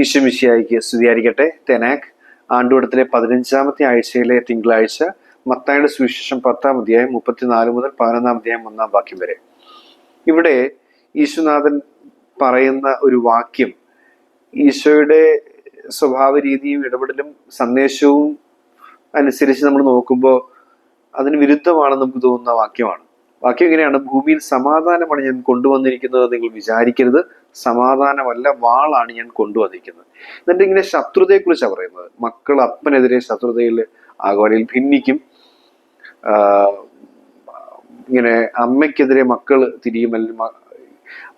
ഈശ്വമിശിയായിക്ക് സ്തുതിയായിരിക്കട്ടെ. തെനാക് ആണ്ടുവടത്തിലെ പതിനഞ്ചാമത്തെ ആഴ്ചയിലെ തിങ്കളാഴ്ച മത്തായുടെ സുവിശേഷം പത്താം അധ്യായം മുപ്പത്തിനാല് മുതൽ പതിനൊന്നാം അധ്യായം ഒന്നാം വാക്യം വരെ. ഇവിടെ ഈശ്വനാഥൻ പറയുന്ന ഒരു വാക്യം ഈശോയുടെ സ്വഭാവ രീതിയും ഇടപെടലും സന്ദേശവും അനുസരിച്ച് നമ്മൾ നോക്കുമ്പോൾ അതിന് വിരുദ്ധമാണെന്ന് നമുക്ക് തോന്നുന്ന വാക്യമാണ്. വാക്യം എങ്ങനെയാണ്? ഭൂമിയിൽ സമാധാനമാണ് ഞാൻ കൊണ്ടുവന്നിരിക്കുന്നത് നിങ്ങൾ വിചാരിക്കരുത്. സമാധാനമല്ല വാളാണ് ഞാൻ കൊണ്ടുവന്നിരിക്കുന്നത്. എന്നിട്ട് ഇങ്ങനെ ശത്രുതയെക്കുറിച്ചാണ് പറയുന്നത്. മക്കൾ അപ്പനെതിരെ ശത്രുതയിൽ ആകുവാനിൽ ഭിന്നിക്കും. ഇങ്ങനെ അമ്മയ്ക്കെതിരെ മക്കൾ തിരിയും അല്ലെങ്കിൽ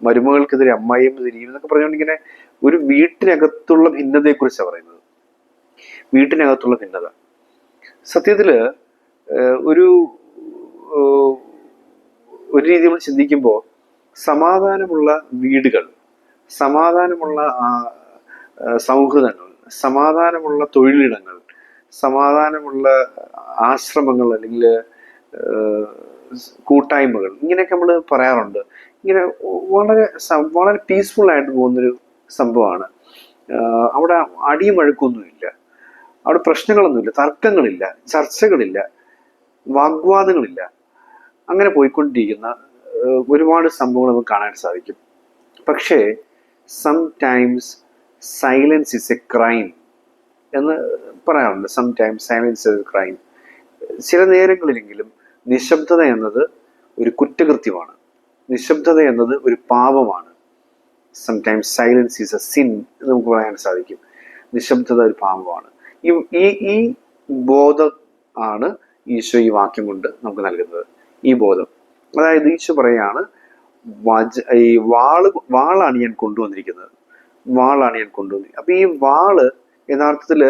മരുമകൾക്കെതിരെ അമ്മായിയും തിരിയും എന്നൊക്കെ പറഞ്ഞുകൊണ്ട് ഇങ്ങനെ ഒരു വീട്ടിനകത്തുള്ള ഭിന്നതയെക്കുറിച്ചാണ് പറയുന്നത്. വീട്ടിനകത്തുള്ള ഭിന്നത. സത്യത്തിൽ ഒരു ഒരു രീതി നമ്മൾ ചിന്തിക്കുമ്പോൾ സമാധാനമുള്ള വീടുകൾ സമാധാനമുള്ള സൗഹൃദങ്ങൾ സമാധാനമുള്ള തൊഴിലിടങ്ങൾ സമാധാനമുള്ള ആശ്രമങ്ങൾ അല്ലെങ്കിൽ കൂട്ടായ്മകൾ ഇങ്ങനെയൊക്കെ നമ്മൾ പറയാറുണ്ട്. ഇങ്ങനെ വളരെ വളരെ പീസ്ഫുൾ ആയിട്ട് പോകുന്നൊരു സംഭവമാണ്. അവിടെ അടിയും വഴക്കൊന്നുമില്ല അവിടെ പ്രശ്നങ്ങളൊന്നുമില്ല തർക്കങ്ങളില്ല. ചർച്ചകളില്ല. വാഗ്വാദങ്ങളില്ല. അങ്ങനെ പോയിക്കൊണ്ടിരിക്കുന്ന ഒരുപാട് സംഭവങ്ങൾ നമുക്ക് കാണാൻ സാധിക്കും. പക്ഷേ sometimes silence is a crime എന്ന് പറയാറുണ്ട്. Sometimes silence is a crime ചില നേരങ്ങളിലെങ്കിലും നിശബ്ദത എന്നത് ഒരു കുറ്റകൃത്യമാണ്. നിശബ്ദത എന്നത് ഒരു പാപമാണ്. Sometimes silence is a sin എന്ന് നമുക്ക് പറയാൻ സാധിക്കും. നിശബ്ദത ഒരു പാപമാണ്. ഈ ഈ ബോധം ആണ് ഈശോ ഈ വാക്യം കൊണ്ട് നമുക്ക് നൽകുന്നത്. ഈ ബോധം. അതായത് ഈശോ പറയാണ് വജ ഈ വാൾ വാളാണ് ഞാൻ കൊണ്ടുവന്നിരിക്കുന്നത്. വാളാണ് ഞാൻ കൊണ്ടുവന്നിരിക്കുന്നത്. അപ്പൊ ഈ വാൾ യഥാർത്ഥത്തിൽ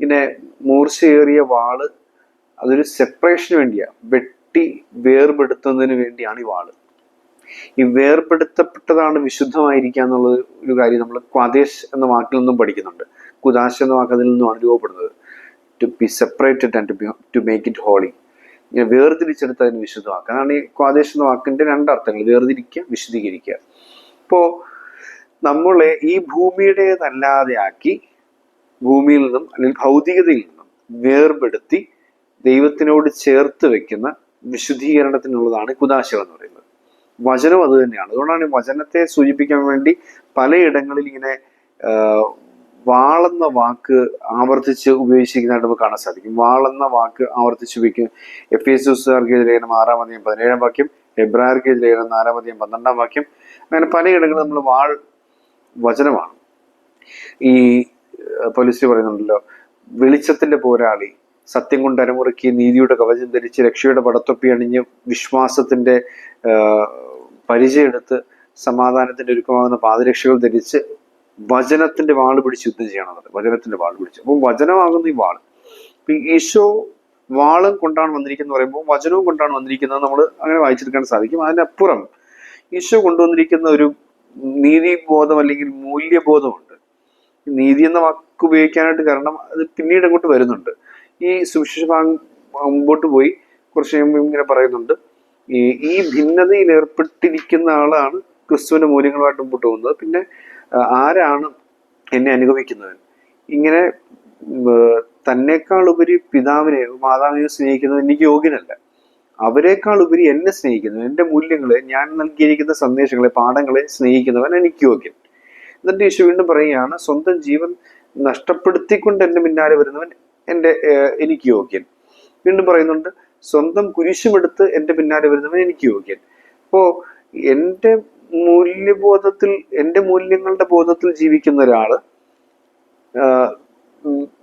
ഇങ്ങനെ മൂർച്ചയേറിയ വാൾ അതൊരു സെപ്പറേഷന് വേണ്ടിയാ. വെട്ടി വേർപെടുത്തുന്നതിന് വേണ്ടിയാണ് ഈ വാൾ. ഈ വേർപെടുത്തപ്പെട്ടതാണ് വിശുദ്ധമായിരിക്കുക എന്നുള്ള ഒരു കാര്യം നമ്മൾ ക്വാദേശ് എന്ന വാക്കിൽ നിന്നും പഠിക്കുന്നുണ്ട്. കുദാശ് എന്ന വാക്ക് അതിൽ നിന്നുമാണ് രൂപപ്പെടുന്നത്. To be separated and to be to make it holy ഇങ്ങനെ വേർതിരിച്ചെടുത്ത് അതിന് വിശുദ്ധമാക്കുക അതാണ് ഈ ക്വാദേശ് എന്ന വാക്കിന്റെ രണ്ടർത്ഥങ്ങൾ വേർതിരിക്കുക വിശദീകരിക്കുക ഇപ്പോ നമ്മളെ ഈ ഭൂമിയുടേതല്ലാതെ ആക്കി ഭൂമിയിൽ നിന്നും അല്ലെങ്കിൽ ഭൗതികതയിൽ നിന്നും വേർപെടുത്തി ദൈവത്തിനോട് ചേർത്ത് വെക്കുന്ന വിശുദ്ധീകരണത്തിനുള്ളതാണ് കുദാശകൾ എന്ന് പറയുന്നത്. വചനം അത് തന്നെയാണ്. അതുകൊണ്ടാണ് വചനത്തെ സൂചിപ്പിക്കാൻ വേണ്ടി പലയിടങ്ങളിൽ ഇങ്ങനെ വാളെന്ന വാക്ക് ആവർത്തിച്ച് ഉപയോഗിച്ചിരിക്കുന്നതായിട്ട് നമുക്ക് കാണാൻ സാധിക്കും. വാളെന്ന വാക്ക് ആവർത്തിച്ച് ഉപയോഗിക്കും. എഫ് എസ് എസുകാർക്ക് ലേഖനം ആറാം അധികം പതിനേഴാം വാക്യം. എബ്രാർക്ക് ലേഖനം നാലാം അധികം പന്ത്രണ്ടാം വാക്യം. അങ്ങനെ പലയിടങ്ങളിൽ നമ്മൾ വാൾ വചനമാണ്. ഈ പോലീസ് പറയുന്നുണ്ടല്ലോ വെളിച്ചത്തിന്റെ പോരാളി സത്യം കൊണ്ട് അരമുറക്കി നീതിയുടെ കവചം ധരിച്ച് രക്ഷയുടെ പടത്തൊപ്പി അണിഞ്ഞ് വിശ്വാസത്തിന്റെ പരിചയമെടുത്ത് സമാധാനത്തിന്റെ ഒരുക്കമാകുന്ന പാദരക്ഷകൾ ധരിച്ച് വചനത്തിന്റെ വാൾ പിടിച്ച് യുദ്ധം ചെയ്യണമെന്നത് വചനത്തിന്റെ വാൾ പിടിച്ച്. അപ്പം വചനമാകുന്ന ഈ വാൾ. യേശോ വാളും കൊണ്ടാണ് വന്നിരിക്കുന്നത് പറയുമ്പോൾ വചനവും കൊണ്ടാണ് വന്നിരിക്കുന്നത് നമ്മൾ അങ്ങനെ വായിച്ചെടുക്കാൻ സാധിക്കും. അതിനപ്പുറം ഈശോ കൊണ്ടുവന്നിരിക്കുന്ന ഒരു നീതിബോധം അല്ലെങ്കിൽ മൂല്യബോധമുണ്ട്. നീതി എന്ന വാക്ക് ഉപയോഗിക്കാനായിട്ട് കാരണം അത് പിന്നീട് അങ്ങോട്ട് വരുന്നുണ്ട്. ഈ സുവിശേഷ മുമ്പോട്ട് പോയി കുറച്ച് കഴിയുമ്പോൾ ഇങ്ങനെ പറയുന്നുണ്ട്. ഈ ഭിന്നതയിൽ ഏർപ്പെട്ടിരിക്കുന്ന ആളാണ് ക്രിസ്തുവിന്റെ മൂല്യങ്ങളുമായിട്ട് മുമ്പോട്ട് പോകുന്നത്. പിന്നെ ആരാണ് എന്നെ അനുഗമിക്കുന്നവൻ? ഇങ്ങനെ തന്നെക്കാൾ ഉപരി പിതാവിനെ മാതാവിനെ സ്നേഹിക്കുന്നത് എനിക്ക് യോഗ്യനല്ല. അവരെക്കാൾ ഉപരി എന്നെ സ്നേഹിക്കുന്നു. എന്റെ മൂല്യങ്ങളെ ഞാൻ നൽകിയിരിക്കുന്ന സന്ദേശങ്ങളെ പാഠങ്ങളെ സ്നേഹിക്കുന്നവൻ എനിക്ക് യോഗ്യൻ. എന്നിട്ട് യേശു വീണ്ടും പറയുകയാണ് സ്വന്തം ജീവൻ നഷ്ടപ്പെടുത്തിക്കൊണ്ട് എന്റെ പിന്നാലെ വരുന്നവൻ എന്റെ എനിക്ക് യോഗ്യൻ. വീണ്ടും പറയുന്നുണ്ട് സ്വന്തം കുരിശുമെടുത്ത് എന്റെ പിന്നാലെ വരുന്നവൻ എനിക്ക് യോഗ്യൻ. അപ്പോൾ എന്റെ മൂല്യബോധത്തിൽ എന്റെ മൂല്യങ്ങളുടെ ബോധത്തിൽ ജീവിക്കുന്ന ഒരാൾ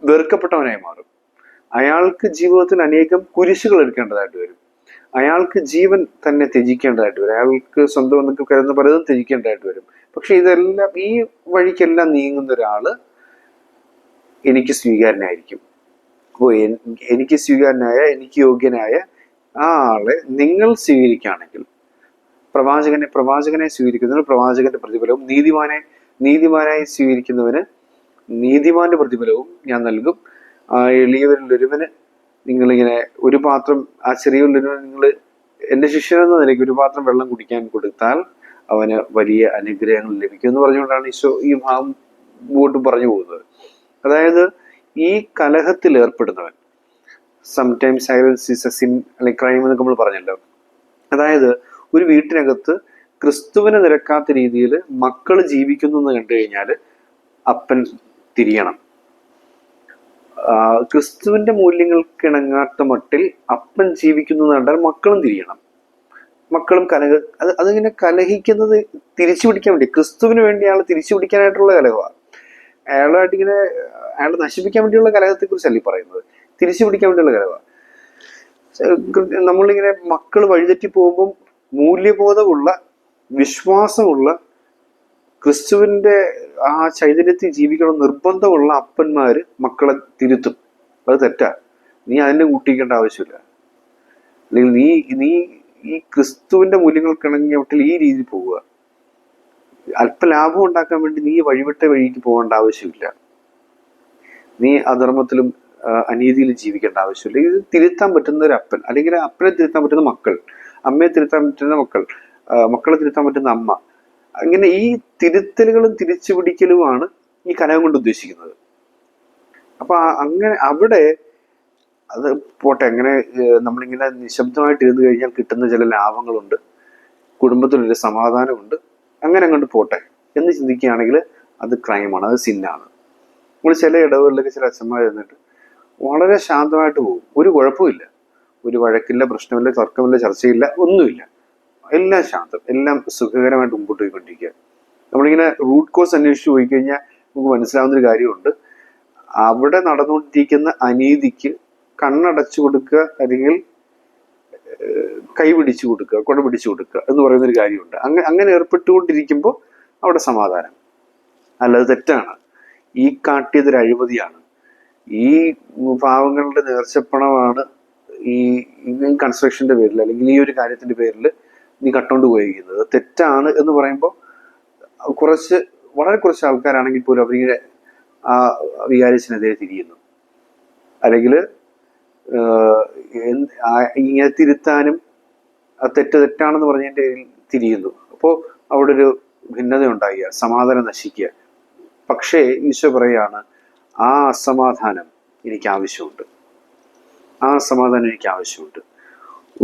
വെറുക്കപ്പെട്ടവനായി മാറും. അയാൾക്ക് ജീവിതത്തിൽ അനേകം കുരിശുകൾ എടുക്കേണ്ടതായിട്ട് വരും. അയാൾക്ക് ജീവൻ തന്നെ ത്യജിക്കേണ്ടതായിട്ട് വരും. അയാൾക്ക് സ്വന്തം എന്നൊക്കെ കരുതുന്ന പലതും ത്യജിക്കേണ്ടതായിട്ട് വരും. പക്ഷെ ഇതെല്ലാം ഈ വഴിക്കെല്ലാം നീങ്ങുന്ന ഒരാൾ എനിക്ക് സ്വീകാരനായിരിക്കും അപ്പോൾ എനിക്ക് സ്വീകാരനായ എനിക്ക് യോഗ്യനായ ആ ആളെ നിങ്ങൾ സ്വീകരിക്കുകയാണെങ്കിൽ പ്രവാചകനെ പ്രവാചകനെ സ്വീകരിക്കുന്നതിന് പ്രവാചകന്റെ പ്രതിഫലവും നീതിമാനെ നീതിമാനായി സ്വീകരിക്കുന്നവന് നീതിമാന്റെ പ്രതിഫലവും ഞാൻ നൽകും. ഒരുവന് നിങ്ങളിങ്ങനെ ഒരു പാത്രം ആ ചെറിയ നിങ്ങൾ എന്റെ ശിഷ്യനെന്ന നിലയ്ക്ക് ഒരു പാത്രം വെള്ളം കുടിക്കാൻ കൊടുത്താൽ അവന് വലിയ അനുഗ്രഹങ്ങൾ ലഭിക്കും എന്ന് പറഞ്ഞുകൊണ്ടാണ് ഈശോ ഈ ഭാഗം മുമ്പോട്ട് പറഞ്ഞു പോകുന്നത്. അതായത് ഈ കലഹത്തിൽ ഏർപ്പെടുന്നവൻ sometimes silence is a sin അല്ലെങ്കിൽ ക്രൈം എന്നൊക്കെ നമ്മൾ പറഞ്ഞല്ലോ. അതായത് ഒരു വീട്ടിനകത്ത് ക്രിസ്തുവിനെ നിരക്കാത്ത രീതിയിൽ മക്കൾ ജീവിക്കുന്നു എന്ന് കണ്ടു കഴിഞ്ഞാൽ അപ്പൻ തിരിയണം. ക്രിസ്തുവിന്റെ മൂല്യങ്ങൾക്ക് ഇണങ്ങാത്ത മട്ടിൽ അപ്പൻ ജീവിക്കുന്നു എന്ന് കണ്ടാൽ മക്കളും തിരിയണം. മക്കളും കലഹ അത് അതിങ്ങനെ കലഹിക്കുന്നത് തിരിച്ചു പിടിക്കാൻ വേണ്ടി ക്രിസ്തുവിന് വേണ്ടി അയാൾ തിരിച്ചു പിടിക്കാനായിട്ടുള്ള കലഹമാണ് അയാളായിട്ട് ഇങ്ങനെ അയാളെ നശിപ്പിക്കാൻ വേണ്ടിയുള്ള കലഹത്തെ കുറിച്ചല്ല ഈ പറയുന്നത്? തിരിച്ചു പിടിക്കാൻ വേണ്ടിയുള്ള കലഹമാണ് നമ്മളിങ്ങനെ മക്കൾ വഴിതെറ്റി പോകുമ്പം മൂല്യബോധമുള്ള വിശ്വാസമുള്ള ക്രിസ്തുവിന്റെ ആ ചൈതന്യത്തിൽ ജീവിക്കണം നിർബന്ധമുള്ള അപ്പന്മാര് മക്കളെ തിരുത്തും. അത് തെറ്റാ. നീ അതിനെ കൂട്ടിക്കേണ്ട ആവശ്യമില്ല. അല്ലെങ്കിൽ നീ നീ ഈ ക്രിസ്തുവിന്റെ മൂല്യങ്ങൾക്കിണങ്ങിയ വട്ടിൽ ഈ രീതിയിൽ പോവുക. അല്പ ലാഭം ഉണ്ടാക്കാൻ വേണ്ടി നീ വഴിവിട്ട വഴിക്ക് പോകേണ്ട ആവശ്യമില്ല. നീ അധർമ്മത്തിലും അനീതിയിലും ജീവിക്കേണ്ട ആവശ്യമില്ല. ഇത് തിരുത്താൻ പറ്റുന്ന ഒരു അപ്പൻ അല്ലെങ്കിൽ അപ്പനെ തിരുത്താൻ പറ്റുന്ന മക്കൾ അമ്മയെ തിരുത്താൻ പറ്റുന്ന മക്കൾ മക്കളെ തിരുത്താൻ പറ്റുന്ന അമ്മ. അങ്ങനെ ഈ തിരുത്തലുകളും തിരിച്ചു പിടിക്കലുമാണ് ഈ കലഹം കൊണ്ട് ഉദ്ദേശിക്കുന്നത്. അപ്പൊ അങ്ങനെ അവിടെ അത് പോട്ടെ അങ്ങനെ നമ്മളിങ്ങനെ നിശബ്ദമായിട്ട് ഇരുന്ന് കഴിഞ്ഞാൽ കിട്ടുന്ന ചില ലാഭങ്ങളുണ്ട് കുടുംബത്തിലൊരു സമാധാനമുണ്ട് അങ്ങനെ അങ്ങോട്ട് പോട്ടെ എന്ന് ചിന്തിക്കുകയാണെങ്കിൽ അത് ക്രൈമാണ് അത് സിന്നാണ്. നമ്മൾ ചില ഇടവുകളിലൊക്കെ ചില അച്ഛന്മാർ എന്നിട്ട് വളരെ ശാന്തമായിട്ട് പോകും ഒരു കുഴപ്പമില്ല ഒരു വഴക്കില്ല പ്രശ്നമില്ല തർക്കമില്ല ചർച്ചയില്ല ഒന്നുമില്ല. എല്ലാം ശാന്തം എല്ലാം സുഖകരമായിട്ട് മുമ്പോട്ട് പോയിക്കൊണ്ടിരിക്കുക. നമ്മളിങ്ങനെ റൂട്ട് കോസ് അന്വേഷിച്ച് പോയി കഴിഞ്ഞാൽ നമുക്ക് മനസ്സിലാവുന്ന ഒരു കാര്യമുണ്ട്. അവിടെ നടന്നുകൊണ്ടിരിക്കുന്ന അനീതിക്ക് കണ്ണടച്ചു കൊടുക്കുക അല്ലെങ്കിൽ കൈപിടിച്ചു കൊടുക്കുക കൊട പിടിച്ചു കൊടുക്കുക എന്ന് പറയുന്ന ഒരു കാര്യമുണ്ട്. അങ്ങനെ അങ്ങനെ ഏർപ്പെട്ടുകൊണ്ടിരിക്കുമ്പോൾ അവിടെ സമാധാനം. അല്ലാതെ തെറ്റാണ്. ഈ കാട്ടിയതൊരു അഴിമതിയാണ് ഈ പാവങ്ങളുടെ നേർച്ചപ്പണമാണ് ഈ കൺസ്ട്രക്ഷന്റെ പേരിൽ അല്ലെങ്കിൽ ഈ ഒരു കാര്യത്തിന്റെ പേരിൽ നീ കട്ടോണ്ട് പോയിരിക്കുന്നത് തെറ്റാണ് എന്ന് പറയുമ്പോൾ കുറച്ച് വളരെ കുറച്ച് ആൾക്കാരാണെങ്കിൽ പോലും അവരിങ്ങനെ ആ വികാരിച്ചിനെതിരെ തിരിയുന്നു. അല്ലെങ്കിൽ ഇങ്ങനെ തിരുത്താനും തെറ്റ് തെറ്റാണെന്ന് പറഞ്ഞതിന്റെ തിരിയുന്നു. അപ്പോൾ അവിടെ ഒരു ഭിന്നത ഉണ്ടാകുക സമാധാനം നശിക്കുക. പക്ഷേ ഈശോ പറയാണ് ആ അസമാധാനം എനിക്ക് ആവശ്യമുണ്ട്. ആ സമാധാനം എനിക്ക് ആവശ്യമുണ്ട്.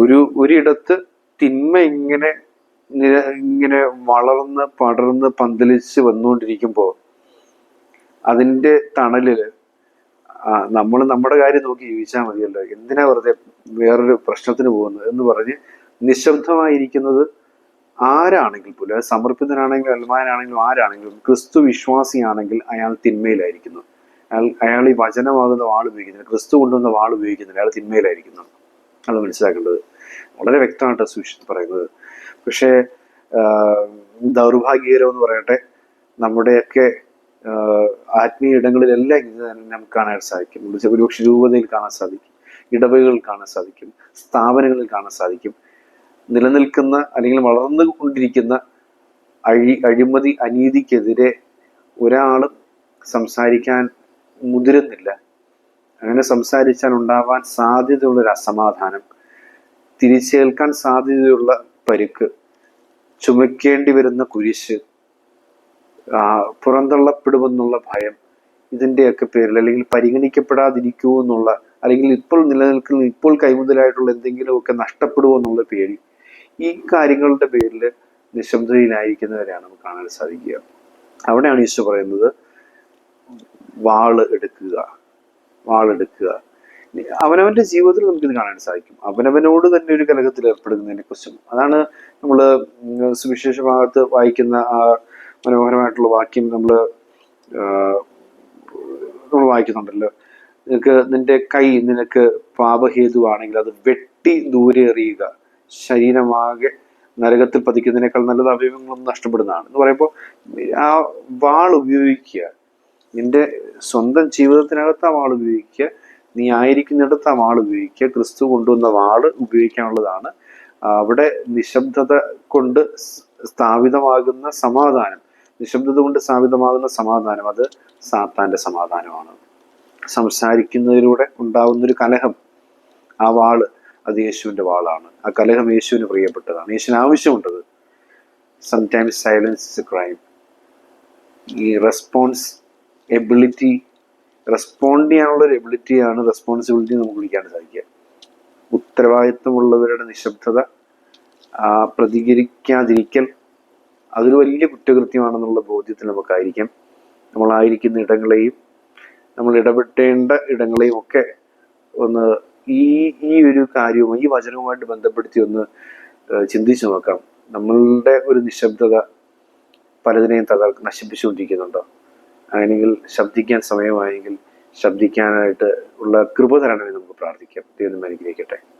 ഒരു ഒരിടത്ത് തിന്മ ഇങ്ങനെ ഇങ്ങനെ വളർന്ന് പടർന്ന് പന്തലിച്ച് വന്നുകൊണ്ടിരിക്കുമ്പോൾ അതിന്റെ തണലിൽ നമ്മൾ നമ്മുടെ കാര്യം നോക്കി ജീവിച്ചാൽ മതിയല്ലോ. എന്തിനാ വെറുതെ വേറൊരു പ്രശ്നത്തിന് പോകുന്നത് എന്ന് പറഞ്ഞ് നിശബ്ദമായിരിക്കുന്നത് ആരാണെങ്കിൽ പോലും അത് സമർപ്പിതനാണെങ്കിലും അൽമാനാണെങ്കിലും ആരാണെങ്കിലും ക്രിസ്തു വിശ്വാസിയാണെങ്കിൽ അയാൾ തിന്മയിലായിരിക്കുന്നു. അയാൾ അയാൾ ഈ വചനമാകുന്ന വാൾ ഉപയോഗിക്കുന്നില്ല ക്രിസ്തു കൊണ്ടുവന്ന വാൾ ഉപയോഗിക്കുന്നില്ല അയാൾ തിന്മയിലായിരിക്കുന്നു. അത് മനസ്സിലാക്കേണ്ടത്. വളരെ വ്യക്തമായിട്ട് സുവിശേഷത്തിൽ പറയുന്നത്. പക്ഷേ ദൗർഭാഗ്യകരം എന്ന് പറയട്ടെ നമ്മുടെയൊക്കെ ആത്മീയ ഇടങ്ങളിലെല്ലാം ഇത് നമുക്ക് കാണാൻ സാധിക്കും. ഒരു- ഒരുപക്ഷെ രൂപതയിൽ കാണാൻ സാധിക്കും ഇടവകളിൽ കാണാൻ സാധിക്കും സ്ഥാപനങ്ങളിൽ കാണാൻ സാധിക്കും. നിലനിൽക്കുന്ന അല്ലെങ്കിൽ വളർന്നു കൊണ്ടിരിക്കുന്ന അഴി അഴിമതി അനീതിക്കെതിരെ ഒരാളും സംസാരിക്കാൻ മുതിരുന്നില്ല. അങ്ങനെ സംസാരിച്ചാൽ ഉണ്ടാവാൻ സാധ്യതയുള്ള ഒരു അസമാധാനം തിരിച്ചേൽക്കാൻ സാധ്യതയുള്ള പരുക്ക് ചുമക്കേണ്ടി വരുന്ന കുരിശ് പുറന്തള്ളപ്പെടുമെന്നുള്ള ഭയം ഇതിന്റെയൊക്കെ പേരിൽ അല്ലെങ്കിൽ പരിഗണിക്കപ്പെടാതിരിക്കുമോ എന്നുള്ള അല്ലെങ്കിൽ ഇപ്പോൾ നിലനിൽക്കുന്ന ഇപ്പോൾ കൈമുതലായിട്ടുള്ള എന്തെങ്കിലുമൊക്കെ നഷ്ടപ്പെടുമോ എന്നുള്ള പേടി ഈ കാര്യങ്ങളുടെ പേരിൽ നിശബ്ദതയിലായിരിക്കുന്നവരെയാണ് നമുക്ക് കാണാൻ സാധിക്കുക. അവിടെയാണ് ഈശോ പറയുന്നത് വാൾ എടുക്കുക. വാളെടുക്കുക അവനവന്റെ ജീവിതത്തിൽ നമുക്കിത് കാണാൻ സാധിക്കും. അവനവനോട് തന്നെ ഒരു കലഹത്തിൽ ഏർപ്പെടുന്നതിനെ കുറിച്ചും അതാണ് നമ്മൾ സുവിശേഷ ഭാഗത്ത് വായിക്കുന്ന ആ മനോഹരമായിട്ടുള്ള വാക്യം നമ്മൾ നമ്മൾ വായിക്കുന്നുണ്ടല്ലോ. നിനക്ക് നിന്റെ കൈ നിനക്ക് പാപഹേതുവാണെങ്കിൽ അത് വെട്ടി ദൂരെ എറിയുക. ശരീരമാകെ നരകത്തിൽ പതിക്കുന്നതിനേക്കാൾ നല്ലത് അവയവങ്ങളൊന്നും നഷ്ടപ്പെടുന്നതാണ്. എന്ന് പറയുമ്പോൾ ആ വാൾ ഉപയോഗിക്കുക. നിന്റെ സ്വന്തം ജീവിതത്തിനകത്ത് ആ വാൾ ഉപയോഗിക്കുക നീ ആയിരിക്കുന്നിടത്ത് ആ വാൾ ഉപയോഗിക്കുക ക്രിസ്തു കൊണ്ടുവന്ന വാൾ ഉപയോഗിക്കാനുള്ളതാണ്. അവിടെ നിശബ്ദത കൊണ്ട് സ്ഥാപിതമാകുന്ന സമാധാനം. നിശബ്ദത കൊണ്ട് സ്ഥാപിതമാകുന്ന സമാധാനം അത് സാത്താന്റെ സമാധാനമാണ്. സംസാരിക്കുന്നതിലൂടെ ഉണ്ടാകുന്ന ഒരു കലഹം ആ വാൾ അത് യേശുവിന്റെ വാളാണ്. ആ കലഹം യേശുവിന് പ്രിയപ്പെട്ടതാണ്. യേശുവിന് ആവശ്യമുണ്ടത്. സംടൈംസ് സൈലൻസ് ക്രൈം ഈ റെസ്പോൺസ് എബിലിറ്റി റെസ്പോണ്ട് ചെയ്യാനുള്ള ഒരു എബിലിറ്റിയാണ് റെസ്പോൺസിബിലിറ്റി നമുക്ക് വിളിക്കാൻ സാധിക്കുക. ഉത്തരവാദിത്വമുള്ളവരുടെ നിശബ്ദത പ്രതികരിക്കാതിരിക്കൽ അതൊരു വലിയ കുറ്റകൃത്യമാണെന്നുള്ള ബോധ്യത്തിൽ നമുക്കായിരിക്കാം. നമ്മളായിരിക്കുന്ന ഇടങ്ങളെയും നമ്മൾ ഇടപെട്ടേണ്ട ഇടങ്ങളെയും ഒക്കെ ഒന്ന് ഈ ഈ ഒരു കാര്യവും ഈ വചനവുമായിട്ട് ബന്ധപ്പെടുത്തി ഒന്ന് ചിന്തിച്ചു നോക്കാം. നമ്മളുടെ ഒരു നിശബ്ദത പലതിനെയും തകർ നശിപ്പിച്ചുകൊണ്ടിരിക്കുന്നുണ്ടോ? അങ്ങനെയെങ്കിൽ ശബ്ദിക്കാൻ സമയമായെങ്കിൽ ശബ്ദിക്കാനായിട്ട് ഉള്ള കൃപ തരണമെന്ന് നമുക്ക് പ്രാർത്ഥിക്കാം. ദൈവം അനുഗ്രഹിക്കട്ടെ.